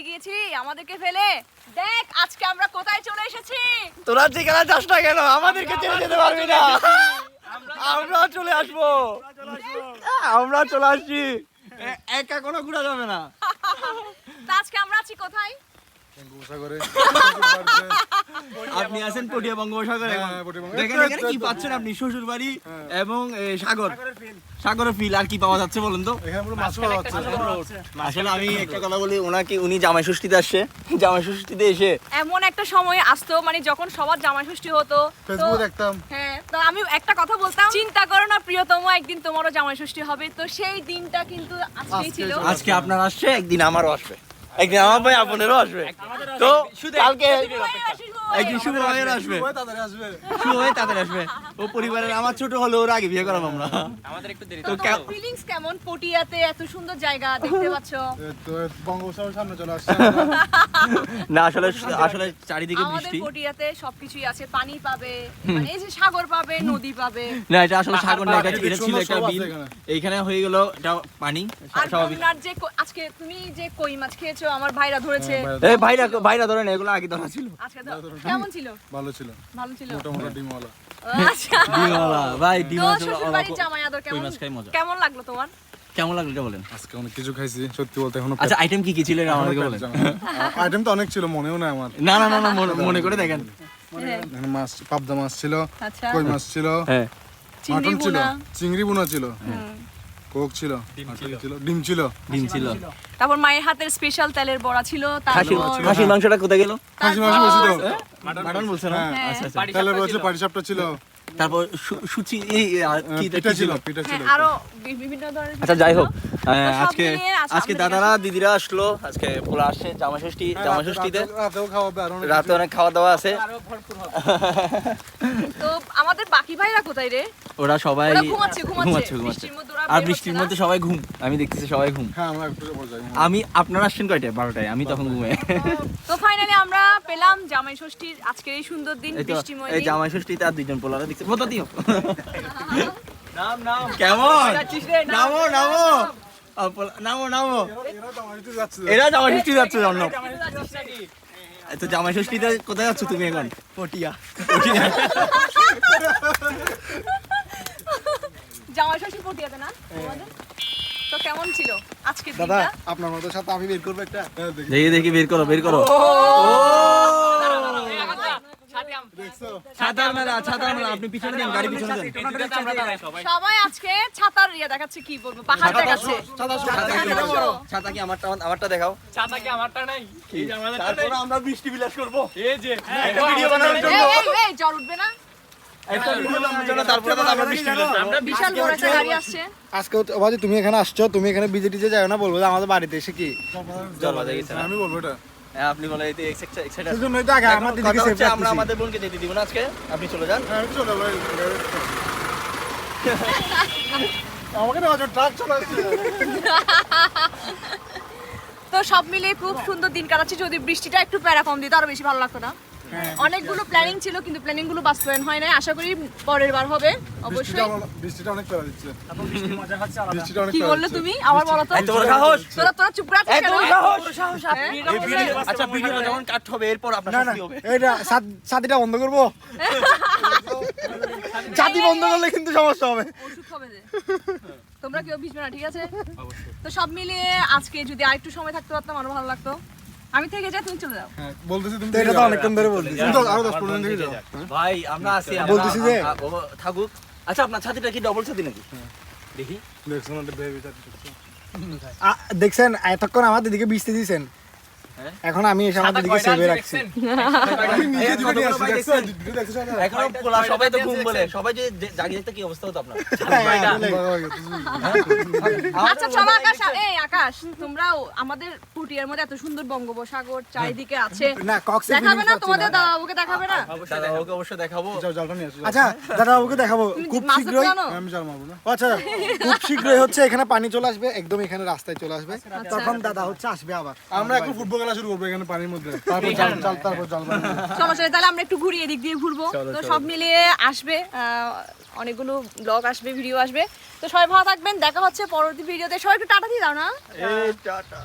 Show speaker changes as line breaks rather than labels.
ঘুরতে গিয়েছিলি? আমাদেরকে ফেলে? দেখ আজকে আমরা কোথায় চলে এসেছি?
তোরা ঠিকানা যাস না কেন আমাদেরকে চলে যেতে পারবি না। আমরা চলে আসব। আমরা চলে আসছি। একা কোনো ঘুরা যাবে না।
তা আজকে আমরা আছি কোথায়?
বঙ্গোপসাগরে।
আপনি আছেন পটিয়া বঙ্গোপসাগরে
হ্যাঁ।
দেখেন এখানে কি পাচ্ছেন আপনি? শ্বশুর বাড়ি
হ্যাঁ।
এবং সাগর। সাগরের ফিল। আর কি পাওয়া যাচ্ছে বলেন তো? আসলে আমি একটা কথা বলি ওনাকে উনি জামাই ষষ্ঠীতে আসছে জামাই ষষ্ঠীতে এসে
এমন একটা সময় আসতো মানে যখন সবার জামাই ষষ্ঠী হতো
ফেসবুকে দেখতাম।
হ্যাঁ তো আমি একটা কথা বলতাম চিন্তা করো না প্রিয়তম একদিন তোমারও জামাই ষষ্ঠী হবে। তো সেই দিনটা কিন্তু আজকেই
আজকেই
ছিল।
আজকে আপনার আসছে একদিন আমারও আসবে। একদিন আমার ভাই আপনারও আসবে। তো কালকে একদিন শুভ ভাইয়ের আসবে। শুভ হয়ে তাদের আসবে। ও পরিবারের আমার ছোট হলো ওর আগে বিয়ে করাবো আমরা। তো
ফিলিংস কেমন? পটিয়াতে এত সুন্দর জায়গা দেখতে পাচ্ছ?
তো বঙ্গোপসাগরের সামনে চলে আসছে।
না আসলে আসলে চারিদিকে
আমাদের পটিয়াতে সবকিছুই আছে। পানি পাবে মানে এই যে সাগর পাবে নদী পাবে।
না এটা আসলে সাগর না এটা ছিল একটা বিল।
এখানে।
এইখানে হয়ে গেল এটা পানি
আর
স্বাভাবিক।
আপনার যে আজকে তুমি যে কই মাছ খেয়েছো? আমার ভাইরা ধরেছে।
এই ভাইরা ভাইরা না এগুলো আগে ধরা ছিল।
আজকে তো কেমন ছিল?
ভালো ছিল।
ভালো
ডিমওয়ালা।
ডিমওয়ালা ভাই
জামাই আদর কেমন
মাছ খাই মজা।
কেমন লাগল তোমার?
কেমন লাগল এটা বলেন?
আজকে অনেক কিছু খাইছি সত্যি বলতে এখনও
আচ্ছা আইটেম কি কি ছিল এটা আমাদেরকে বলেন?
আইটেম তো অনেক ছিল মনেও নাই আমার।
না না না না মনে- মনে করে দেখেন।
হ্যাঁ,
মাছ পাবদা মাছ ছিল
আচ্ছা।
কই মাছ ছিল?
হ্যাঁ।
চিংড়ি
মাটন ছিল
বোনা
চিংড়ি বোনা ছিল। কোক ছিল? ছিল। ডিম ছিল?
ডিম ছিল।
তারপর মায়ের হাতের স্পেশাল তেলের বড়া ছিল তারপর
খাসির মাংসটা কোথায় গেল?
খাসি মাংস বলছি তো।
মাটন বলছে না?
হ্যাঁ।
আচ্ছা আচ্ছা
তেলের বলছিল পাটিসাপটা ছিল।
তারপর সুচি এই কি
পিঠা ছিল পিঠা ছিল
হ্যাঁ আরও বিভিন্ন ধরনের
আচ্ছা যাই হোক
ছিল।
আজকে আজকে দাদারা দিদিরা আসলো আজকে পোলা আসছে জামা ষষ্ঠী
হ্যাঁ,
জামা
রাতে-
ষষ্ঠীতে।
রাতে- রাতেও খাওয়াবে আর অনেক
রাতে অনেক খাওয়া দাওয়া আছে।
তো আমাদের বাকি ভাইরা কোথায় রে?
ওরা সবাই
ঘুমাচ্ছে ঘুমাচ্ছে।
ঘুমাচ্ছে আর বৃষ্টির মধ্যে সবাই ঘুম। আমি দেখতেছি সবাই ঘুম।
হ্যাঁ
আমি আপনারা আসছেন কয়টায়? বারোটায়। আমি তখন ঘুমে।
তো ফাইনালি আমরা পেলাম জামাই ষষ্ঠীর আজকের এই সুন্দর দিন বৃষ্টিময়
এই জামাই ষষ্ঠীতে আর দুইজন পোলারা দেখছে বতা দিও কেমন? নামো। নামো নামো। নামো
এরা
জামাই ষষ্ঠী যাচ্ছে জন্য তো জামাই ষষ্ঠীতে কোথায় যাচ্ছ তুমি এখন? পটিয়া। পটিয়া।
জামাই ষষ্ঠী পটিয়াতে তো কেমন ছিল আজকের
দাদা আপনার মতো সাথে আমি বের করব একটা? হ্যাঁ, দেখি।
দেখি বের করো বের করো। আপনি পিছনে দেন গাড়ি পিছনে দেন
সবাই আজকে ছাতার ইয়ে দেখাচ্ছে কি বলব পাহাড় দেখাচ্ছে।
ছাতা কি
দেখাচ্ছো?
ছাতা কি আমারটা আমারটা দেখাও? তারপরে আমরা বৃষ্টি বিলাস করব। একটা ভিডিও বানানোর জন্য।
এই, এই, এই, উঠবে না?
আজকে তুমি এখানে আসছো তুমি এখানে বিজে টিজে যাও না বলব আমাদের বাড়িতে এসে কি?
আমি বলব এটা।
হ্যাঁ, আপনি বলে এই এক্সাইটেড
সেই তো আগে আমার দিদিকে সেভ
আমরা আমাদের বোনকে দিব না আজকে। আপনি চলে যান।
হ্যাঁ আমি চলে ভাই আমাকে না ট্রাক চলে
তো সব মিলিয়ে খুব সুন্দর দিন কাটাচ্ছি যদি বৃষ্টিটা একটু প্যারা কম দিত আরও বেশি ভালো লাগতো না। অনেকগুলো প্ল্যানিং ছিল কিন্তু প্ল্যানিংগুলো বাস্তবায়ন হয় নাই। আশা করি পরের বার হবে অবশ্যই।
বৃষ্টিটা অনেক প্যারা দিচ্ছে। বৃষ্টিটা অনেক
কি বললে তুমি? আবার বলো তো।
এত বড় সাহস।
তোরা তোরা চুপ রাখ
এত বড় সাহস।
হ্যাঁ?
এই ভিডিও আচ্ছা ভিডিওটা যখন কাট হবে এরপর আপনার
না না
শাস্তি হবে।
এইটা সাত- সাথীটা বন্ধ করব। ছাতি বন্ধ করলে কিন্তু সমস্যা হবে।
ওষুধ খাবে যে। তোমরা কেউ ভিজবে না ঠিক আছে? তো সব মিলিয়ে আজকে যদি আরেকটু সময় থাকতে পারতাম আরও ভালো লাগতো। আমি থেকে যাই তুমি চলে যাও।
হ্যাঁ, বলতেছি তুমি
এটা তো অনেকক্ষণ ধরে বলতেছি।
তুমি তো আরও 10 15 দিন থেকে যাও। হ্যাঁ?
ভাই আমরা আছি আমরা-
বলতেছি যে-
ও থাকুক। আচ্ছা আপনার ছাতিটা কি ডবল ছাতি নাকি? দেখি।
দেখছ না বেবি দেখছ
আ, দেখছেন এতক্ষণ আমার দিদিকে বিচতে দিয়েছেন।
হ্যাঁ?
এখন আমি এসে আমার দিদিকে সেভে রাখছি
এখনও পোলা সবাই তো ঘুম বলে সবাই জাগিয়ে থাকতে কি অবস্থা হতো আপনার
আচ্ছা চলো আকাশ এই আকাশ তোমরাও আমাদের পুটিয়ার মধ্যে এত সুন্দর বঙ্গোপসাগর চারিদিকে আছে
না কক্সে
দেখাবে না তোমাদের। দাদাবাবুকে দেখাবে না
অবশ্যই দেখাবো
যাও জলটা নিয়ে আসো
আচ্ছা দাদাবাবুকে দেখাবো খুব শীঘ্রই
আমি জাল মারবো না
আচ্ছা খুব শীঘ্রই হচ্ছে এখানে পানি চলে আসবে একদম এখানে রাস্তায় চলে আসবে তখন দাদা হচ্ছে আসবে আবার
আমরা এখন ফুটবল খেলা শুরু করব এখানে পানির মধ্যে। তারপর জাল জাল তারপর জাল সমস্যা
চলো চলো তাহলে আমরা একটু ঘুরিয়ে এদিক দিয়ে ঘুরবো। তো সব মিলিয়ে আসবে আহ, অনেকগুলো ব্লগ আসবে ভিডিও আসবে। তো সবাই ভালো থাকবেন দেখা হচ্ছে পরবর্তী ভিডিওতে সবাই একটু টাটা দিয়ে দাও না?
এই টাটা।